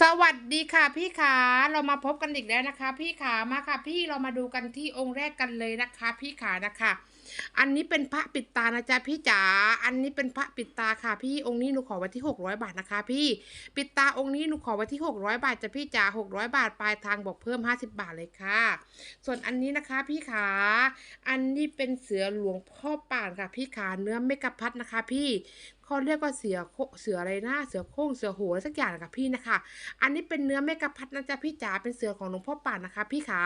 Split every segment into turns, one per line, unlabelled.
สวัสดีค่ะพี่ขาเรามาพบกันอีกแล้วนะคะ พี่ขามาค่ะ พี่เรามาดูกันที่องค์แรกกันเลยนะคะ พี่ขานะคะ อันนี้เป็นพระปิดตานะจ๊ะพี่จ๋าอันนี้เป็นพระปิดตาค่ะ พี่องค์นี้หนูขอไว้ที่600บาทนะคะ พี่ปิดตาองค์นี้หนูขอไว้ที่600บาทจ้ะพี่จ๋า600 บาทปลายทางบอกเพิ่ม 50 บาทเลยค่ะ ส่วนอันนี้นะคะ พี่ขาอันนี้เป็นเสือหลวงพ่อป่านค่ะ พี่ขาเนื้อเมกะพัดนะคะ พี่ เขาเรียกว่าเสือเสืออะไรนะเสือโคร่งเสือโหอะไรสักอย่างนะคะพี่นะคะ อันนี้เป็นเนื้อเมกะพัดนะจ๊ะพี่จ๋าเป็นเสือของหลวงพ่อป่านนะคะ พี่ขา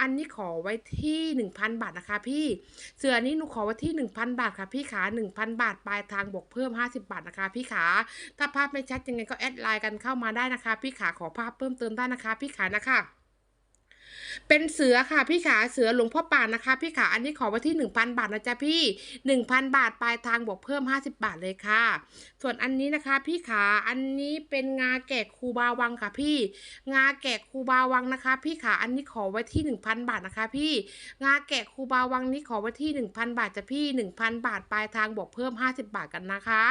อันนี้ขอไว้ที่หนึ่งพันบาทนะคะ พี่เสือนี้หนูขอไว้ที่หนึ่งพันบาทค่ะพี่ขาหนึ่งพันบาทปลายทางบวกเพิ่มห้าสิบาทนะคะ พี่ขาถ้าภาพไม่ชัดยังไงก็แอดไลน์กันเข้ามาได้นะคะ พี่ขาขอภาพเพิ่มเติมได้นะคะ พี่ขานะคะ เป็นเสือค่ะพี่ขาเสือหลวงพ่อป่านนะคะ พี่ขาอันนี้ขอไว้ที่หนึ่งพันบาทนะจ๊ะพี่หนึ่งพันบาทปลายทางบวกเพิ่มห้าสิบาทเลยค่ะ ส่วนอันนี้นะคะ พี่ขาอันนี้เป็นงาแกะครูบาวังค่ะพี่ งาแกะครูบาวังนะคะ พี่ขาอันนี้ขอไว้ที่หนึ่งพันบาทนะคะ พี่ งาแกะครูบาวังนี้ขอไว้ที่หนึ่งพันบาทจ้ะพี่หนึ่งพันบาทปลายทางบวกเพิ่มห้าสิบาทกันนะคะ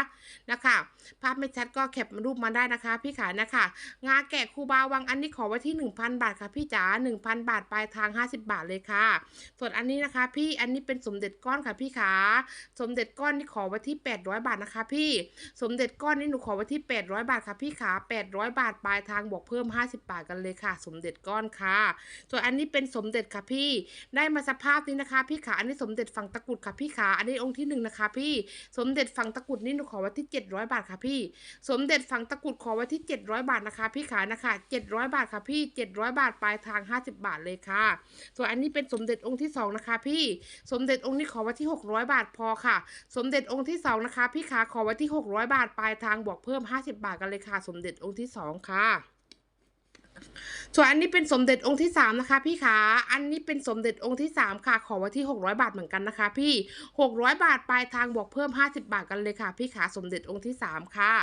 นะคะภาพไม่ชัดก็แคปรูปมาได้นะคะ พี่ขานะคะ งาแกะครูบาวังอันนี้ขอไว้ที่หนึ่งพันบาทค่ะพี่จ๋าหนึ่งพันบาทปลายทางห้าสิบาทเลยค่ะ ส่วนอันนี้นะคะ พี่อันนี้เป็นสมเด็จก้อนค่ะพี่ขาสมเด็จก้อนนี่ขอไว้ที่แปดร้อยบาทนะคะ พี่สมเด็จก้อนนี่หนูขอไว้ที่แปดร้อยบาทค่ะพี่ขาแปดร้อยบาทปลายทางบวกเพิ่มห้าสิบาทกันเลยค่ะ สมเด็จก้อนค่ะ ส่วนอันนี้เป็นสมเด็จค่ะพี่ ได้มาสภาพนี้นะคะ พี่ขาอันนี้สมเด็จฝั่งตะกุดค่ะพี่ขาอันนี้องค์ที่หนึ่งนะคะ พี่สมเด็จฝั่งตะกุดนี่หนูขอไว้ที่เจ็ดร้อยบาทค่ะพี่ สมเด็จฝั่งตะกุดขอไว้ที่ 700 บาทนะคะ พี่ขานะคะ700 บาทค่ะพี่ 700 บาทปลายทาง 50 บาทเลยค่ะ ส่วนอันนี้เป็นสมเด็จองค์ที่ 2 นะคะ พี่ สมเด็จองค์นี้ขอไว้ที่ 600 บาทพอค่ะ สมเด็จองค์ที่ 2 นะคะ พี่ขาขอไว้ที่ 600 บาท ปลายทางบวกเพิ่ม 50 บาทกันเลยค่ะ สมเด็จองค์ที่ 2 ค่ะ ส่วนอันนี้เป็นสมเด็จองค์ที่ 3 นะคะ พี่ขาอันนี้เป็นสมเด็จองค์ที่ 3 ค่ะ ขอไว้ที่ 600 บาทเหมือนกันนะคะ พี่ 600 บาทปลายทางบวกเพิ่ม 50 บาทกันเลยค่ะ พี่ขาสมเด็จองค์ที่ 3 ค่ะ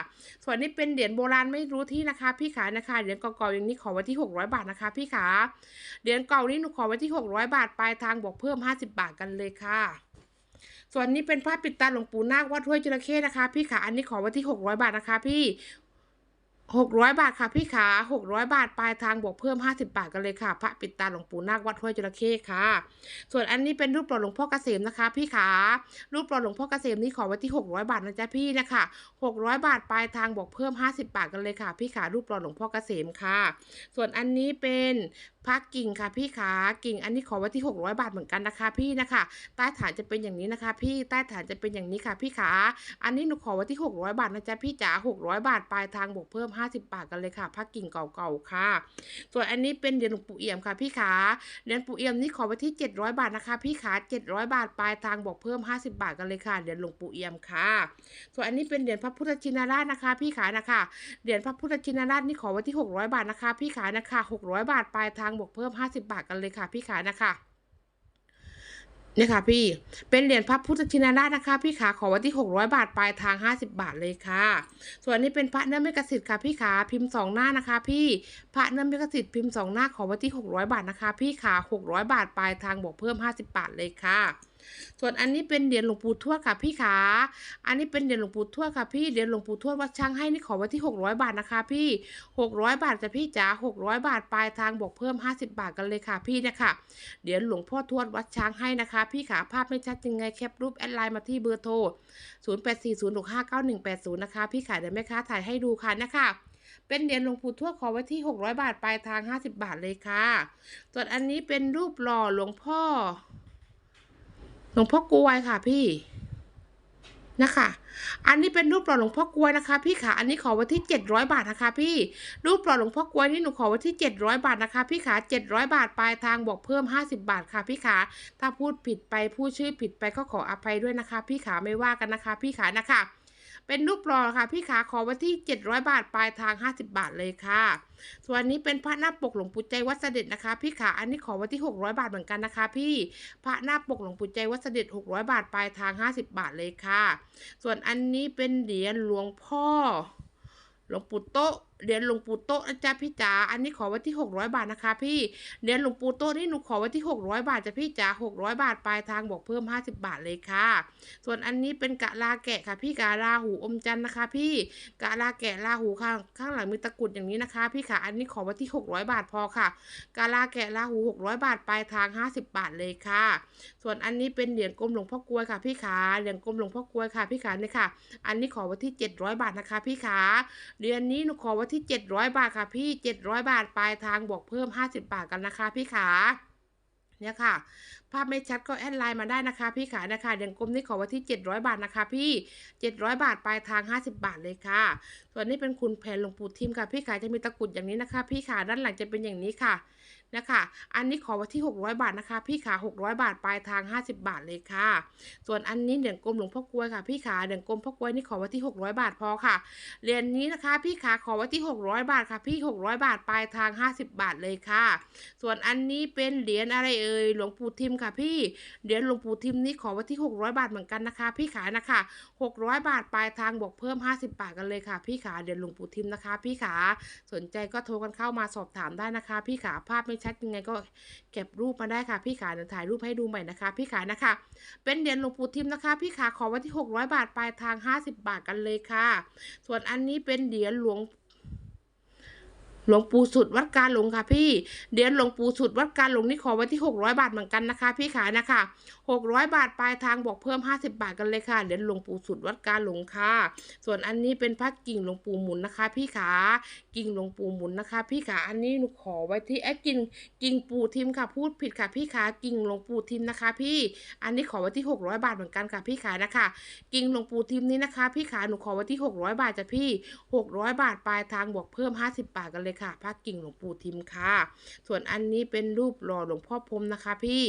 ส่วนนี้เป็นเหรียญโบราณไม่รู้ที่นะคะ พี่ขานะคะเหรียญเก่าๆอย่างนี้ขอไว้ที่ 600 บาทนะคะ พี่ขาเหรียญเก่านี้หนูขอไว้ที่ 600 บาทปลายทางบวกเพิ่ม 50 บาทกันเลยค่ะส่วนนี้เป็นผ้าปิดตาหลวงปู่นาควัดห้วยจระเข้นะคะ พี่ขาอันนี้ขอไว้ที่ 600 บาทนะคะ พี่ หกร้อยบาทค่ะพี่ขาหกร้อยบาทปลายทางบวกเพิ่มห้าสิบาทกันเลยค่ะ พระปิดตาหลวงปู่นาควัดห้วยจระเข้ค่ะ ส่วนอันนี้เป็นรูปหล่อหลวงพ่อเกษมนะคะ พี่ขารูปหล่อหลวงพ่อเกษมนี่ขอไว้ที่หกร้อยบาทนะจ๊ะพี่นะคะหกร้อยบาทปลายทางบวกเพิ่มห้าสิบาทกันเลยค่ะ พี่ขารูปหล่อหลวงพ่อเกษมค่ะ ส่วนอันนี้เป็นพระกิ่งค่ะพี่ขากิ่งอันนี้ขอไว้ที่หกร้อยบาทเหมือนกันนะคะพี่นะคะ ใต้ฐานจะเป็นอย่างนี้นะคะ พี่ใต้ฐานจะเป็นอย่างนี้ค่ะ พี่ขาอันนี้หนูขอไว้ที่ 600 บาทนะจ๊ะพี่จ๋า600 บาทปลายทางบวกเพิ่ม50 บาทกันเลยค่ะผ้ากิ่งเก่าๆค่ะ ส่วนอันนี้เป็นเหรียญหลวงปู่เอี่ยมค่ะพี่ขาเหรียญปู่เอี่ยมนี่ขอไว้ที่ 700 บาทนะคะ พี่ขา 700 บาทปลายทางบวกเพิ่ม 50 บาทกันเลยค่ะเหรียญหลวงปู่เอี่ยมค่ะ ส่วนอันนี้เป็นเหรียญพระพุทธชินราชนะคะ พี่ขานะคะเหรียญพระพุทธชินราชนี่ขอไว้ที่ 600 บาทนะคะ พี่ขานะคะ 600 บาทปลายทางบวกเพิ่ม 50 บาทกันเลยค่ะ พี่ขานะคะ นี่ค่ะพี่ เป็นเหรียญพระพุทธชินราชนะคะ พี่ขาขอไว้ที่ 600 บาทปลายทาง 50 บาทเลยค่ะ ส่วนนี้เป็นพระเนื้อเมกสิทธิ์ค่ะพี่ขาพิมพ์สองหน้านะคะ พี่พระเนื้อเมกสิทธิ์พิมพ์สองหน้าขอไว้ที่ 600 บาทนะคะ พี่ขา600 บาทปลายทางบวกเพิ่ม 50 บาทเลยค่ะ ส่วนอันนี้เป็นเหรียญหลวงปู่ทวดค่ะพี่ขา อันนี้เป็นเหรียญหลวงปู่ทวดค่ะพี่ เหรียญหลวงปู่ทวดวัดช่างให้นี่ขอไว้ที่ 600 บาทนะคะ พี่ 600 บาทจ้ะพี่จ๋า600 บาทปลายทางบวกเพิ่ม 50 บาทกันเลยค่ะพี่เนี่ยค่ะเดียวหลวงพ่อทวดวัดช้างให้นะคะ พี่ขาภาพไม่ชัดยังไงแคปรูปแอดไลน์มาที่เบอร์โทร 0840659180 นะคะ พี่ขาเดี๋ยวแม่ค้าถ่ายให้ดูค่ะนะคะเป็นเหรียญหลวงปู่ทวดขอไว้ที่ 600 บาทปลายทาง 50 บาทเลยค่ะ ส่วนอันนี้เป็นรูปหล่อหลวงพ่อ หลวงพ่อกลวยค่ะพี่นะคะ อันนี้เป็นรูปหล่อหลวงพ่อกลวยนะคะพี่ขาอันนี้ขอไว้ที่ 700 บาทนะคะพี่ รูปหล่อหลวงพ่อกลวยนี่หนูขอไว้ที่ 700 บาทนะคะพี่ขา700 บาทปลายทางบวกเพิ่ม 50 บาทค่ะพี่ขาถ้าพูดผิดไปพูดชื่อผิดไปก็ขออภัยด้วยนะคะ พี่ขาไม่ว่ากันนะคะพี่ขานะคะ เป็นรูปหล่อค่ะพี่ขาขอไว้ที่ 700 บาทปลายทาง 50 บาทเลยค่ะ ส่วนนนี้เป็นพระหน้าปกหลวงปู่ใจวัดเสด็จนะคะ พี่ขาอันนี้ขอไว้ที่ 600 บาทเหมือนกันนะคะ พี่พระหน้าปกหลวงปู่ใจวัดเสด็จ 600 บาทปลายทาง 50 บาทเลยค่ะ ส่วนอันนี้เป็นเหรียญหลวงพ่อหลวงปู่โต๊ะ เหรียญหลวงปู่โตนะจ๊ะพี่จ๋าอันนี้ขอไว้ที่หกร้อยบาทนะคะ พี่เหรียญหลวงปู่โตนี่หนูขอไว้ที่หกร้อยบาทจ้ะพี่จ๋าหกร้อยบาทปลายทางบอกเพิ่มห้าสิบบาทเลยค่ะ ส่วนอันนี้เป็นกะลาแกะค่ะ พี่กะลาหูอมจันนะคะ พี่กะลาแกะลาหูข้างข้างหลังมีตะกุดอย่างนี้นะคะ พี่ค่ะอันนี้ขอไว้ที่หกร้อยบาทพอค่ะกะลาแกะลาหูหกร้อยบาทปลายทางห้าสิบบาทเลยค่ะ ส่วนอันนี้เป็นเหรียญกลมหลวงพ่อกลวยค่ะ พี่ขาเหรียญกลมหลวงพ่อกลวยค่ะ พี่ขาเนี่ยค่ะ อันนี้ขอไว้ที่เจ็ดร้อยบาทนะคะ พี่ขาเหรียญนี้หนูขอไว้ที่เจ็ดร้อยบาทค่ะพี่เจ็ดร้อยบาทปลายทางบวกเพิ่มห้าสิบบาทกันนะคะพี่ขาเนี่ยค่ะ ภาพไม่ชัดก็แอดไลน์มาได้นะคะพี่ขานะคะเหรียญกลมนี่ขอไว้ที่ 700 บาทนะคะ พี่ 700 บาทปลายทาง 50 บาทเลยค่ะ ส่วนนี้เป็นคุณแผนหลวงปู่ทิมค่ะ พี่ขาจะมีตะกรุดอย่างนี้นะคะ พี่ขาด้านหลังจะเป็นอย่างนี้ค่ะนะคะ อันนี้ขอไว้ที่ 600 บาทนะคะ พี่ขา 600 บาทปลายทาง 50 บาทเลยค่ะ ส่วนอันนี้เหรียญกลมหลวงพ่อกล้วยค่ะ พี่ขาเหรียญกลมพ่อกล้วยนี่ขอไว้ที่ 600 บาทพอค่ะ เหรียญนี้นะคะ พี่ขาขอไว้ที่ 600 บาทค่ะ พี่ 600 บาทปลายทาง 50 บาทเลยค่ะ ส่วนอันนี้เป็นเหรียญอะไรเอ่ยหลวงปู่ทิมค่ะพี่เหรียญหลวงปู่ทิมนี่ขอไว้ที่ 600 บาทเหมือนกันนะคะ พี่ขานะคะ 600 บาทปลายทางบวกเพิ่ม 50 บาทกันเลยค่ะ พี่ขาเหรียญหลวงปู่ทิมนะคะ พี่ขาสนใจก็โทรกันเข้ามาสอบถามได้นะคะ พี่ขาภาพไม่ชัดยังไงก็เก็บรูปมาได้ค่ะ พี่ขาเดี๋ยวถ่ายรูปให้ดูใหม่นะคะ พี่ขานะคะ เป็นเหรียญหลวงปู่ทิมนะคะ พี่ขาขอไว้ที่ 600 บาทปลายทาง 50 บาทกันเลยค่ะ ส่วนอันนี้เป็นเหรียญหลวง หลวงปู่สุดวัดการหลงค่ะพี่เหรียญหลวงปู่สุดวัดการหลงนี่ขอไว้ที่ 600 บาทเหมือนกันนะคะ พี่ขานะคะ 600 บาทปลายทางบอกเพิ่ม 50 บาทกันเลยค่ะเหรียญหลวงปู่สุดวัดการหลงค่ะ ส่วนอันนี้เป็นพระกิ่งหลวงปู่หมุนนะคะ พี่ขากิ่งหลวงปู่หมุนนะคะ พี่ขาอันนี้หนูขอไว้ที่แอดกิ่งกิ่งปู่ทิมค่ะพูดผิดค่ะ พี่ขากิ่งหลวงปู่ทิมนะคะ พี่อันนี้ขอไว้ที่ 600 บาทเหมือนกันค่ะ พี่ขานะคะ กิ่งหลวงปู่ทิมนี้นะคะ พี่ขาหนูขอไว้ที่ 600 บาทจ้ะพี่ 600 บาทปลายทางบวกเพิ่ม 50 บาทกันเลยค่ะพระกิ่งหลวงปู่ทิมค่ะ ส่วนอันนี้เป็นรูปหล่อหลวงพ่อพรมนะคะ พี่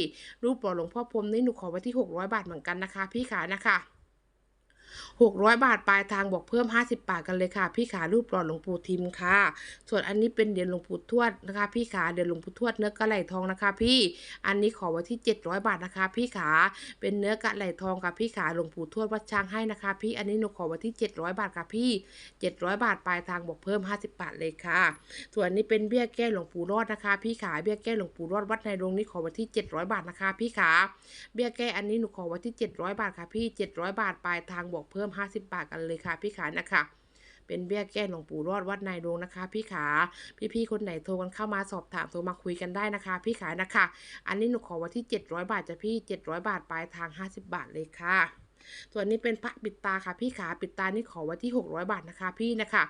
รูปหล่อหลวงพ่อพรมนี่หนูขอไว้ที่ 600 บาทเหมือนกันนะคะ พี่ขานะคะ 600 บาทปลายทางบอกเพิ่ม 50 บาทกันเลยค่ะ พี่ขารูปหล่อหลวงปู่ทิมค่ะ ส่วนอันนี้เป็นเหรียญหลวงปู่ทวดนะคะ พี่ขาเหรียญหลวงปู่ทวดเนื้อกระไหลทองนะคะ พี่อันนี้ขอไว้ที่ 700 บาทนะคะ พี่ขาเป็นเนื้อกระไหลทองค่ะพี่ขาหลวงปู่ทวดวัดช้างให้นะคะ พี่อันนี้หนูขอไว้ที่ 700 บาทค่ะพี่ 700 บาทปลายทางบอกเพิ่ม 50 บาทเลยค่ะ ส่วนนี้เป็นเบี้ยแก้หลวงปู่รอดนะคะ พี่ขาเบี้ยแก้หลวงปู่รอดวัดในโรงนี้ขอไว้ที่ 700 บาทนะคะ พี่ขาเบี้ยแก้อันนี้หนูขอไว้ที่ 700 บาทค่ะพี่ 700 บาทปลายทางบวกเพิ่ม 50 บาทกันเลยค่ะพี่ขานะคะเป็นเบี้ยแก้หลวงปู่รอดวัดนายโรงนะคะ พี่ขาพี่ๆคนไหนโทรกันเข้ามาสอบถามโทรมาคุยกันได้นะคะ พี่ขานะคะ อันนี้หนูขอว่าที่ 700 บาทจะพี่ 700 บาทปลายทาง 50 บาทเลยค่ะ ส่วนนี้เป็นพระปิดตาค่ะพี่ขาปิดตานี่ขอไว้ที่ 600 บาทนะคะ พี่นะคะ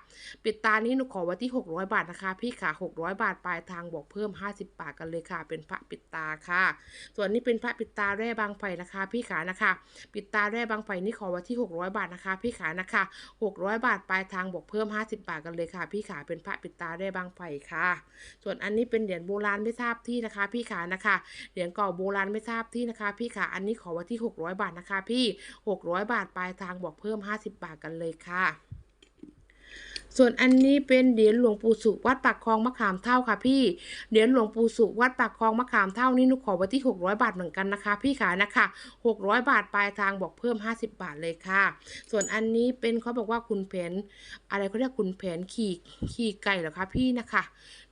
ปิดตานี้หนูขอไว้ที่ 600 บาทนะคะ พี่ขา600 บาทปลายทางบวกเพิ่ม 50 บาทกันเลยค่ะ เป็นพระปิดตาค่ะ ส่วนนี้เป็นพระปิดตาแร่บางไฟนะคะ พี่ขานะคะ ปิดตาแร่บางไฟนี่ขอไว้ที่ 600 บาทนะคะ พี่ขานะคะ 600 บาทปลายทางบวกเพิ่ม 50 บาทกันเลยค่ะ พี่ขาเป็นพระปิดตาแร่บางไฟค่ะ ส่วนอันนี้เป็นเหรียญโบราณไม่ทราบที่นะคะ พี่ขานะคะเหรียญเก่าโบราณไม่ทราบที่นะคะ พี่ขาอันนี้ขอไว้ที่ 600 บาทนะคะ พี่600 บาทปลายทางบวกเพิ่ม 50 บาทกันเลยค่ะ ส่วนอันนี้เป็นเหรียญหลวงปู่สุวัดปากคลองมะขามเท่าค่ะพี่ เหรียญหลวงปู่สุวัดปากคลองมะขามเท่านี่หนุขอไว้ที่ 600 บาทเหมือนกันนะคะ พี่ขานะคะ600 บาทปลายทางบอกเพิ่ม 50 บาทเลยค่ะ ส่วนอันนี้เป็นเขาบอกว่าคุณแผนอะไรเขาเรียกคุณแผนขี่ขี่ไก่เหรอคะพี่นะคะ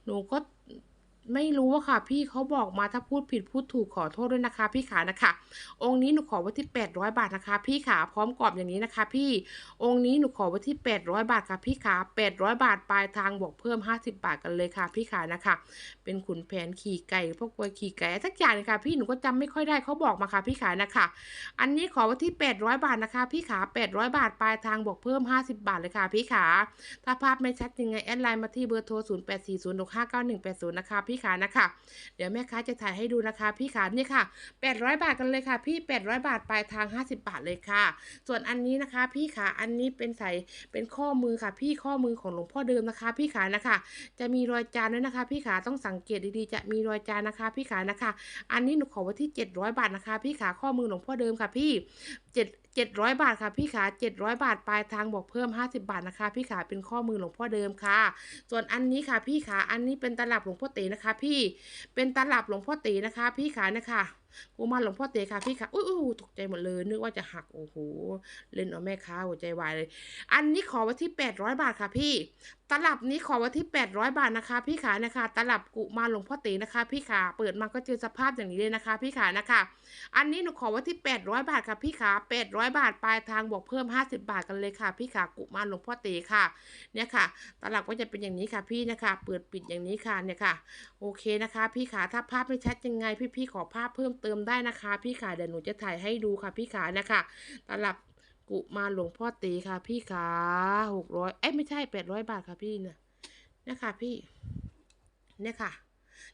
หนูก็ ไม่รู้อะค่ะ พี่เขาบอกมาถ้าพูดผิดพูดถูกขอโทษด้วยนะคะ พี่ขานะคะ องค์นี้หนูขอไว้ที่ 800 บาทนะคะ พี่ขาพร้อมกรอบอย่างนี้นะคะ พี่องค์นี้หนูขอไว้ที่ 800 บาทค่ะ พี่ขา800 บาทปลายทางบวกเพิ่ม 50 บาทกันเลยค่ะ พี่ขานะคะ เป็นขุนแผนขี่ไก่พวกกล้วยขี่ไก่สักอย่างเลยค่ะพี่หนูก็จำไม่ค่อยได้เขาบอกมาค่ะ พี่ขานะคะ อันนี้ขอไว้ที่ 800 บาทนะคะ พี่ขา 800 บาทปลายทางบวกเพิ่ม 50 บาทเลยค่ะพี่ขาถ้าภาพไม่ชัดยังไงแอดไลน์มาที่เบอร์โทร 0840659180 นะคะพี่ี่ขานะคะ เดี๋ยวแม่ค้าจะถ่ายให้ดูนะคะพี่ขานี่ค่ะ 800 บาทกันเลยค่ะ พี่ 800 บาทปลายทาง 50 บาทเลยค่ะ ส่วนอันนี้นะคะ พี่ขาอันนี้เป็นใส่เป็นข้อมือค่ะ พี่ข้อมือของหลวงพ่อเดิมนะคะ พี่ขานะคะ จะมีรอยจานด้วยนะคะ พี่ขาต้องสังเกตดีๆ จะมีรอยจานนะคะ พี่ขานะคะ อันนี้หนูขอไว้ที่ 700 บาทนะคะ พี่ขาข้อมือหลวงพ่อเดิมค่ะ พี่เจ็ดเจ็ดร้อยบาทค่ะพี่ขาเจ็ดร้อยบาทปลายทางบอกเพิ่มห้าสิบาทนะคะ พี่ขาเป็นข้อมือหลวงพ่อเดิมค่ะ ส่วนอันนี้ค่ะพี่ขาอันนี้เป็นตลับหลวงพ่อตีนะคะ พี่เป็นตลับหลวงพ่อตีนะคะ พี่ขานะคะ กุมารหลวงพ่อเตค่ะพี่ค่ะอุ้ยอุ้ตกใจหมดเลยนึกว่าจะหักโอ้โหเล่นเอาแม่ค้าหัวใจวายเลย อันนี้ขอไว้ที่ 800 บาทค่ะพี่ ตลับนี้ขอไว้ที่ 800 บาทนะคะ พี่ขานะคะ ตลับกุมารหลวงพ่อเตนะคะ พี่ขาเปิดมาก็เจอสภาพอย่างนี้เลยนะคะ พี่ขานะคะ อันนี้หนูขอไว้ที่ 800 บาทค่ะพี่ขา800 บาทปลายทางบวกเพิ่ม 50 บาทกันเลยค่ะ พี่ขากุมารหลวงพ่อเตค่ะ เนี่ยค่ะ ตลับก็จะเป็นอย่างนี้ค่ะพี่นะคะ เปิดปิดอย่างนี้ค่ะเนี่ยค่ะ โอเคนะคะ พี่ขาถ้าภาพไม่ชัดยังไงพี่ๆขอภาพเพิ่มเติมได้นะคะ พี่ขาเดี๋ยวหนูจะถ่ายให้ดูค่ะพี่ขานะคะตลับกุมาหลวงพ่อตีค่ะ พี่ขาหกร้อยเอ้ยไม่ใช่แปดร้อยบาทค่ะพี่เนี่ยนะคะพี่เนี่ยค่ะ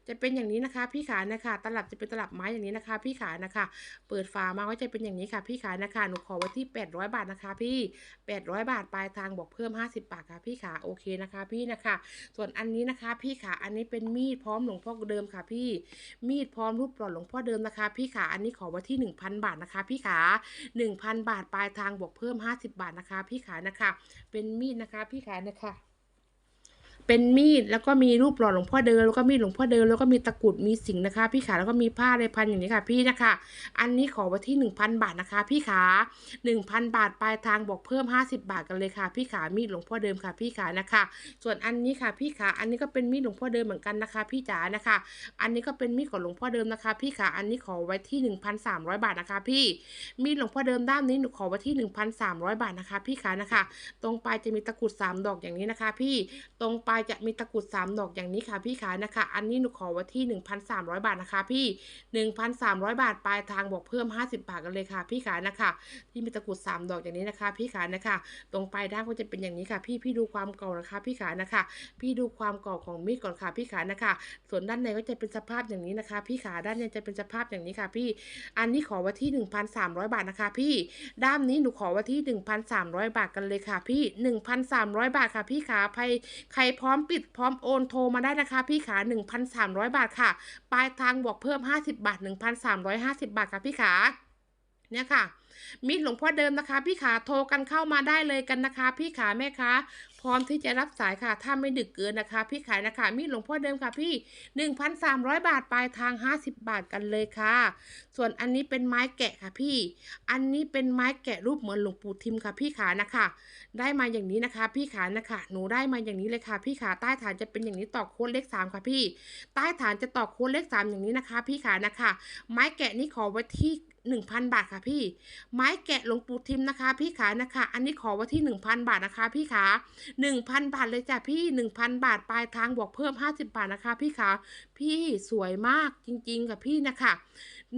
จะเป็นอย่างนี้นะคะ พี่ขานะคะตลับจะเป็นตลับไม้อย่างนี้นะคะ พี่ขานะคะ เปิดฝามาก็จะเป็นอย่างนี้ค่ะ พี่ขานะคะหนูขอไว้ที่ 800 บาทนะคะ พี่ 800 บาทปลายทางบอกเพิ่ม 50 บาทค่ะ พี่ขาโอเคนะคะ พี่นะคะ ส่วนอันนี้นะคะ พี่ขาอันนี้เป็นมีดพร้อมหลวงพ่อเดิมค่ะ พี่ มีดพร้อมรูปหล่อหลวงพ่อเดิมนะคะ พี่ขาอันนี้ขอไว้ที่ 1,000 บาทนะคะ พี่ขา1,000 บาทปลายทางบวกเพิ่ม 50 บาทนะคะ พี่ขานะคะ เป็นมีดนะคะ พี่ขานะคะ เป็นมีดแล้วก็มีรูปหล่อหลวงพ่อเดินแล้วก็มีดหลวงพ่อเดินแล้วก็มีตะกรุดมีสิงนะคะ พี่ขาแล้วก็มีผ้าลายพันอย่างนี้ค่ะ พี่นะคะ อันนี้ขอไว้ที่หนึ่งพันบาทนะคะ พี่ขาหนึ่งพันบาทปลายทางบอกเพิ่มห้าสิบาทกันเลยค่ะ พี่ขามีดหลวงพ่อเดิมค่ะ พี่ขานะคะ ส่วนอันนี้ค่ะ พี่ขาอันนี้ก็เป็นมีดหลวงพ่อเดิมเหมือนกันนะคะ พี่จ๋านะคะ อันนี้ก็เป็นมีดของหลวงพ่อเดิมนะคะ พี่ขาอันนี้ขอไว้ที่หนึ่งพันสามร้อยบาทนะคะ พี่มีดหลวงพ่อเดิมด้ามนี้หนูขอไว้ที่หนึ่งพันสามร้อยบาทนะคะ พี่ขานะคะ ตรงปลายจะมีตะกุดสามดอกอย่างนี้นะคะ พี่ตรงปลายจะมีตะกุดสามดอกอย่างนี้ค่ะพี่ขานะคะ อันนี้หนูขอไว้ที่หนึ่งพันสามร้อยบาทนะคะ พี่หนึ่งพันสามร้อยบาทปลายทางบอกเพิ่มห้าสิบาทกันเลยค่ะพี่ขานะคะ ที่มีตะกุดสามดอกอย่างนี้นะคะ พี่ขานะคะ ตรงปลายด้านก็จะเป็นอย่างนี้ค่ะ พี่พี่ดูความเก่านะคะ พี่ขานะคะ พี่ดูความเก่าของมีดก่อนค่ะพี่ขานะคะ ส่วนด้านในก็จะเป็นสภาพอย่างนี้นะคะ พี่ขาด้านในจะเป็นสภาพอย่างนี้ค่ะ พี่ อันนี้ขอไว้ที่หนึ่งพันสามร้อยบาทนะคะ พี่ ด้ามนี้หนูขอไว้ที่หนึ่งพันสามร้อยบาทกันเลยค่ะ พี่หนึ่งพันสามร้อยบาทค่ะ พี่ขาใครใครพร้อมปิดพร้อมโอนโทรมาได้นะคะ พี่ขาหนึ่งพันสามร้อยบาทค่ะ ปลายทางบวกเพิ่มห้าสิบาทหนึ่งพันสามร้อยห้าสิบาทค่ะพี่ขาเนี่ยค่ะมีหลวงพ่อเดิมนะคะ พี่ขาโทรกันเข้ามาได้เลยกันนะคะ พี่ขาแม่ค้า พร้อมที่จะรับสายค่ะ ถ้าไม่ดึกเกินนะคะ พี่ขายนะคะ มีดหลวงพ่อเดิมค่ะพี่หนึ่งพันสามร้อยบาทปลายทางห้าสิบบาทกันเลยค่ะ ส่วนอันนี้เป็นไม้แกะค่ะพี่ อันนี้เป็นไม้แกะรูปเหมือนหลวงปู่ทิมค่ะ พี่ขานะคะ ได้มาอย่างนี้นะคะ พี่ขานะคะ หนูได้มาอย่างนี้เลยค่ะ พี่ขาใต้ฐานจะเป็นอย่างนี้ตอกโค้ดเลขสามค่ะพี่ ใต้ฐานจะตอกโค้ดเลขสามอย่างนี้นะคะ พี่ขานะคะ ไม้แกะนี่ขอไว้ที่หนึ่งพันบาทค่ะพี่ ไม้แกะหลวงปู่ทิมนะคะ พี่ขานะคะ อันนี้ขอไว้ที่หนึ่งพันบาทนะคะ พี่ขาหนึ่งพันบาทเลยจ้ะพี่หนึ่งพันบาทปลายทางบวกเพิ่มห้าสิบาทนะคะพี่ขา พี่สวยมากจริงๆค่ะพี่นะคะ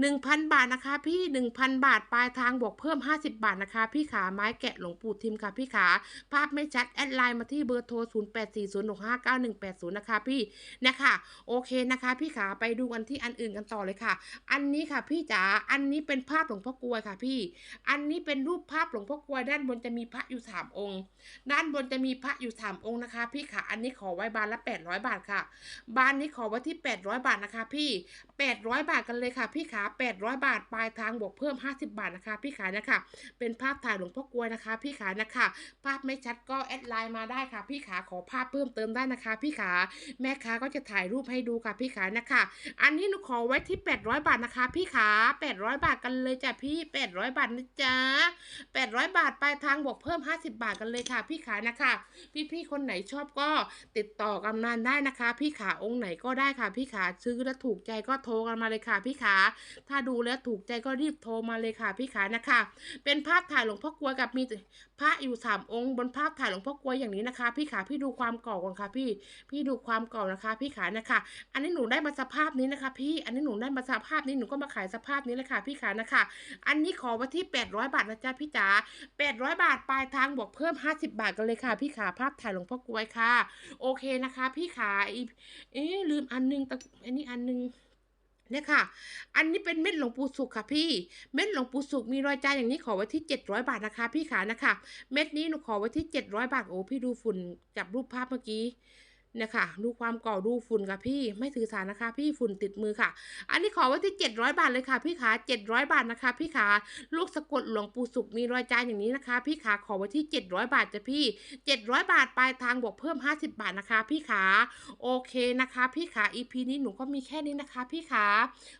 หนึ่งพันบาทนะคะ พี่หนึ่งพันบาทปลายทางบวกเพิ่มห้าสิบาทนะคะ พี่ขาไม้แกะหลวงปู่ทิมค่ะพี่ขา ภาพไม่ชัดแอดไลน์มาที่เบอร์โทรศูนย์แปดสี่ศูนย์หกห้าเก้าหนึ่งแปดศูนย์นะคะพี่นะคะโอเคนะคะ พี่ขาไปดูกันที่อันอื่นกันต่อเลยค่ะ อันนี้ค่ะพี่จ๋าอันนี้เป็นภาพหลวงพ่อกลวยค่ะพี่ อันนี้เป็นรูปภาพหลวงพ่อกลวย ด้านบนจะมีพระอยู่สามองค์ ด้านบนจะมีพระอยู่สามองค์นะคะ พี่ค่ะอันนี้ขอไว้บานละแปดร้อยบาทค่ะ บานนี้ขอไว้ที่แปดร้อยบาทนะคะพี่แปดร้อยบาทกันเลยค่ะพี่ขาแปดร้อยบาทปลายทางบวกเพิ่มห้าสิบาทนะคะ พี่ขานะคะเป็นภาพถ่ายหลวงพ่อกลวยนะคะ พี่ขานะคะ ภาพไม่ชัดก็แอดไลน์มาได้ค่ะ พี่ขาขอภาพเพิ่มเติมได้นะคะ พี่ขาแม่ค้าก็จะถ่ายรูปให้ดูค่ะพี่ขานะคะ อันนี้หนูขอไว้ที่ 800 บาทนะคะ พี่ขา 800 บาทกันเลยจ้ะพี่ 800 บาทนะจ๊ะ800 บาทปลายทางบวกเพิ่ม 50 บาทกันเลยค่ะ พี่ขานะคะ พี่ๆคนไหนชอบก็ติดต่อกำนันได้นะคะ พี่ขาองค์ไหนก็ได้ค่ะพี่ี่ขาซื้อแล้วถูกใจก็โทรกันมาเลยค่ะพี่ขา ถ้าดูแล้วถูกใจก็รีบโทรมาเลยค่ะพี่ขานะคะ เป็นภาพถ่ายหลวงพ่อกลวยกับมีพระอยู่สามองค์บนภาพถ่ายหลวงพ่อกลวยอย่างนี้นะคะ พี่ขาพี่ดูความเก่าก่อนค่ะพี่ พี่ดูความเก่านะคะ พี่ขานะคะ อันนี้หนูได้มาสภาพนี้นะคะ พี่ อันนี้หนูได้มาสภาพนี้หนูก็มาขายสภาพนี้เลยค่ะ พี่ขานะคะ อันนี้ขอไว้ที่ 800 บาทนะจ๊ะพี่จ๋า800 บาทปลายทางบวกเพิ่ม 50 บาทกันเลยค่ะ พี่ขาภาพถ่ายหลวงพ่อกลวยค่ะ โอเคนะคะ พี่ขาอีเอ๊ลืมอันนึงตอันนี้อันนึงเนี่ยค่ะ อันนี้เป็นเม็ดหลวงปู่สุขค่ะพี่ เม็ดหลวงปู่สุขมีรอยจานอย่างนี้ขอไว้ที่ 700 บาทนะคะ พี่ขานะคะ เม็ดนี้หนูขอไว้ที่ 700 บาท โอ้พี่ดูฝุ่นจับรูปภาพเมื่อกี้ เนี่ยค่ะ ดูความเก่าดูฝุ่นค่ะพี่ไม่ถือสารนะคะ พี่ฝุ่นติดมือค่ะ อันนี้ขอไว้ที่ 700 บาทเลยค่ะ พี่ขา700 บาทนะคะ พี่ขาลูกสะกดหลวงปู่สุขมีรอยจานอย่างนี้นะคะ พี่ขาขอไว้ที่ 700 บาทจ้ะพี่ 700 บาทปลายทางบวกเพิ่ม 50 บาทนะคะ พี่ขาโอเคนะคะ พี่ขา EP นี้หนูก็มีแค่นี้นะคะ พี่ขา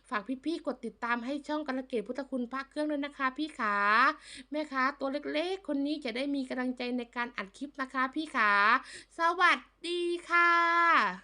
ฝากพี่ๆกดติดตามให้ช่องกันละเกตพุทธคุณพระเครื่องด้วยนะคะ พี่ขาแม่ค้าตัวเล็กๆ คนนี้จะได้มีกำลังใจในการอัดคลิปนะคะ พี่ขาสวัสดี ดีค่ะ